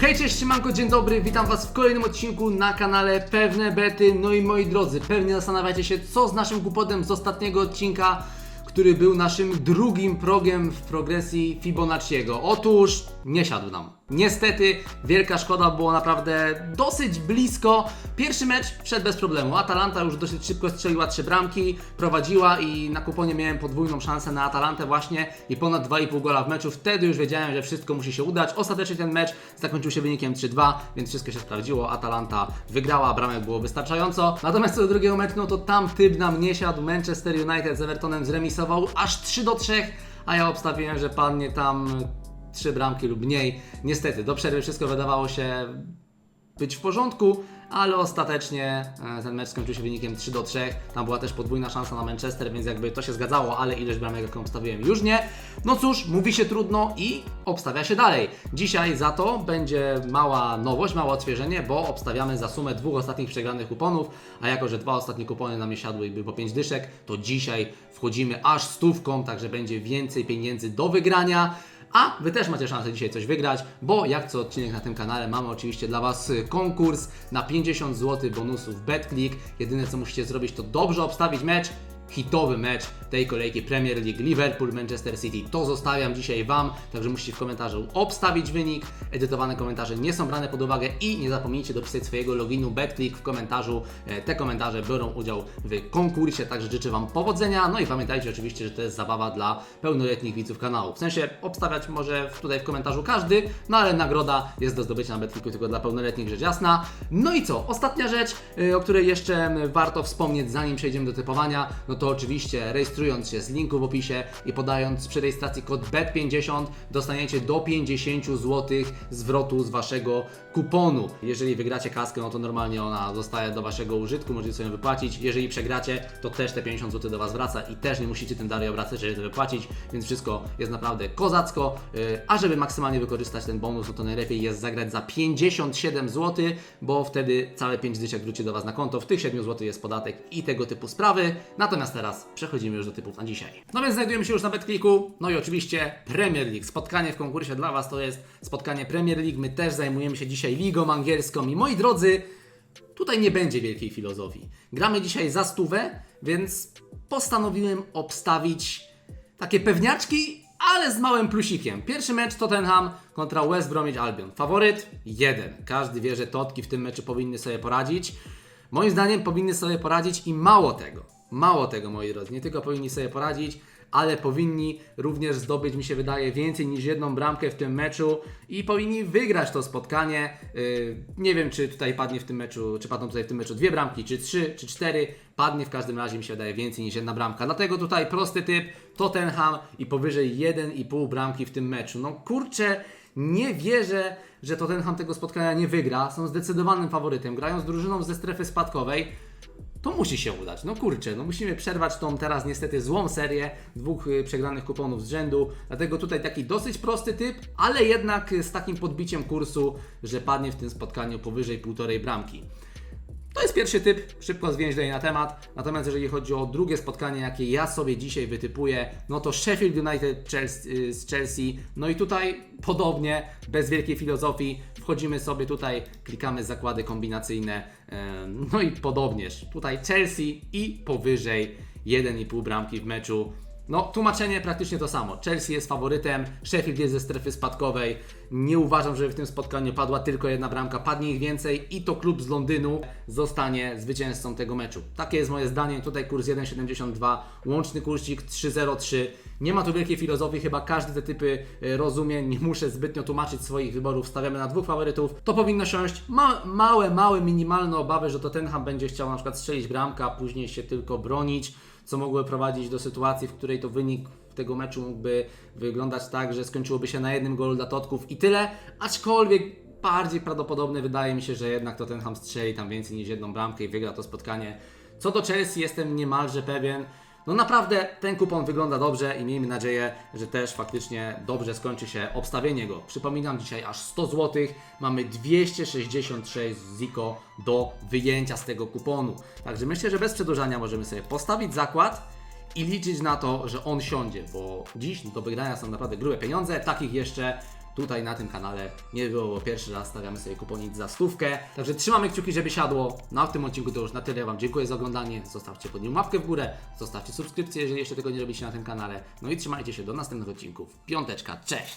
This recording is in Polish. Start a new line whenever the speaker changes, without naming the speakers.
Hej, cześć, siemanko, dzień dobry, witam was w kolejnym odcinku na kanale Pewne Bety. No i moi drodzy, pewnie zastanawiacie się, co z naszym głupotem z ostatniego odcinka, który był naszym drugim progiem w progresji Fibonacciego. Otóż nie siadł nam. Niestety, wielka szkoda, było naprawdę dosyć blisko. Pierwszy mecz wszedł bez problemu. Atalanta już dosyć szybko strzeliła trzy bramki, prowadziła i na kuponie miałem podwójną szansę na Atalantę właśnie i ponad 2,5 gola w meczu. Wtedy już wiedziałem, że wszystko musi się udać. Ostatecznie ten mecz zakończył się wynikiem 3-2, więc wszystko się sprawdziło. Atalanta wygrała, bramek było wystarczająco. Natomiast co do drugiego meczu, no to tam typ nam nie siadł. Manchester United z Evertonem zremisował aż 3 do 3, a ja obstawiłem, że padnie tam trzy bramki lub mniej. Niestety, do przerwy wszystko wydawało się być w porządku, ale ostatecznie e, ten mecz skończył się wynikiem 3 do 3. Tam była też podwójna szansa na Manchester, więc jakby to się zgadzało, ale ilość bramek, jaką obstawiłem, już nie. No cóż, mówi się trudno i obstawia się dalej. Dzisiaj za to będzie mała nowość, małe odświeżenie, bo obstawiamy za sumę dwóch ostatnich przegranych kuponów, a jako, że dwa ostatnie kupony nam siadły i były po 5 dyszek, to dzisiaj wchodzimy aż stówką, także będzie więcej pieniędzy do wygrania. A Wy też macie szansę dzisiaj coś wygrać, bo jak co odcinek na tym kanale mamy oczywiście dla Was y, konkurs na 50 zł bonusów BetClick. Jedyne co musicie zrobić to dobrze obstawić mecz, hitowy mecz tej kolejki Premier League Liverpool-Manchester City. To zostawiam dzisiaj Wam, także musicie w komentarzu obstawić wynik. Edytowane komentarze nie są brane pod uwagę i nie zapomnijcie dopisać swojego loginu BetClick w komentarzu. E, Te komentarze biorą udział w konkursie, także życzę Wam powodzenia. No i pamiętajcie oczywiście, że to jest zabawa dla pełnoletnich widzów kanału. W sensie obstawiać może tutaj w komentarzu każdy, no ale nagroda jest do zdobycia na BetClicku tylko dla pełnoletnich, rzecz jasna. No i co? Ostatnia rzecz, y, o której jeszcze warto wspomnieć, zanim przejdziemy do typowania, no to oczywiście rejestrując się z linku w opisie i podając przy rejestracji kod BET50 dostaniecie do 50 zł zwrotu z Waszego kuponu. Jeżeli wygracie kaskę, no to normalnie ona zostaje do Waszego użytku, możecie sobie ją wypłacić. Jeżeli przegracie, to też te 50 zł do Was wraca i też nie musicie tym dalej obracać, żeby to wypłacić, więc wszystko jest naprawdę kozacko. Yy, A żeby maksymalnie wykorzystać ten bonus, no to najlepiej jest zagrać za 57 zł, bo wtedy całe 5 dyszek wróci do Was na konto. W tych 7 zł jest podatek i tego typu sprawy. Natomiast teraz przechodzimy już do typów na dzisiaj. No więc znajdujemy się już na BetClicku. No i oczywiście Premier League. Spotkanie w konkursie dla Was to jest spotkanie Premier League. My też zajmujemy się dzisiaj ligą angielską i moi drodzy, Tutaj nie będzie wielkiej filozofii. Gramy dzisiaj za stówę, więc postanowiłem obstawić takie pewniaczki, ale z małym plusikiem. Pierwszy mecz Tottenham kontra West Bromwich Albion. Faworyt? Jeden. Każdy wie, że Totki w tym meczu powinny sobie poradzić. Moim zdaniem powinny sobie poradzić i mało tego. Mało tego, moi drodzy. Nie tylko powinni sobie poradzić, ale powinni również zdobyć, mi się wydaje, więcej niż jedną bramkę w tym meczu i powinni wygrać to spotkanie. Yy, nie wiem, czy tutaj padnie w tym meczu, czy padną tutaj w tym meczu dwie bramki, czy trzy, czy cztery. Padnie w każdym razie, mi się wydaje, więcej niż jedna bramka. Dlatego tutaj prosty typ, Tottenham i powyżej 1,5 bramki w tym meczu. No kurczę, nie wierzę, że Tottenham tego spotkania nie wygra. Są zdecydowanym faworytem. Grają z drużyną ze strefy spadkowej. To musi się udać. No kurczę, no musimy przerwać tą teraz niestety złą serię dwóch y, przegranych kuponów z rzędu. Dlatego tutaj taki dosyć prosty typ, ale jednak z takim podbiciem kursu, że padnie w tym spotkaniu powyżej półtorej bramki. To jest pierwszy typ, szybko zwięźlej na temat. Natomiast jeżeli chodzi o drugie spotkanie, jakie ja sobie dzisiaj wytypuję, no to Sheffield United Chelsea, z Chelsea. No i tutaj podobnie, bez wielkiej filozofii, wchodzimy sobie tutaj, klikamy zakłady kombinacyjne. em, No i podobnież. Tutaj Chelsea i powyżej 1,5 bramki w meczu. No, tłumaczenie praktycznie to samo. Chelsea jest faworytem, Sheffield jest ze strefy spadkowej. Nie uważam, żeby w tym spotkaniu padła tylko jedna bramka, padnie ich więcej i to klub z Londynu zostanie zwycięzcą tego meczu. Takie jest moje zdanie. Tutaj kurs 1,72, łączny kursik 3,03. Nie ma tu wielkiej filozofii, chyba każdy te typy e, rozumie. Nie muszę zbytnio tłumaczyć swoich wyborów. Stawiamy na dwóch faworytów. To powinno siąść. Ma, małe, małe, minimalne obawy, że to Tottenham będzie chciał na przykład strzelić bramkę, a później się tylko bronić co mogło prowadzić do sytuacji, w której to wynik tego meczu mógłby wyglądać tak, że skończyłoby się na jednym golu dla Totków i tyle, aczkolwiek bardziej prawdopodobne wydaje mi się, że jednak Tottenham strzeli tam więcej niż jedną bramkę i wygra to spotkanie. Co do Chelsea jestem niemalże pewien, no naprawdę ten kupon wygląda dobrze i miejmy nadzieję, że też faktycznie dobrze skończy się obstawienie go. Przypominam, dzisiaj aż 100 zł, mamy 266 ziko do wyjęcia z tego kuponu. Także myślę, że bez przedłużania możemy sobie postawić zakład i liczyć na to, że on siądzie, bo dziś do wygrania są naprawdę grube pieniądze, takich jeszcze tutaj na tym kanale nie było, pierwszy raz stawiamy sobie kuponik za stówkę. Także trzymamy kciuki, żeby siadło. No a w tym odcinku to już na tyle. Wam dziękuję za oglądanie. Zostawcie pod nim łapkę w górę, zostawcie subskrypcję, jeżeli jeszcze tego nie robicie na tym kanale. No i trzymajcie się do następnych odcinków. Piąteczka, cześć!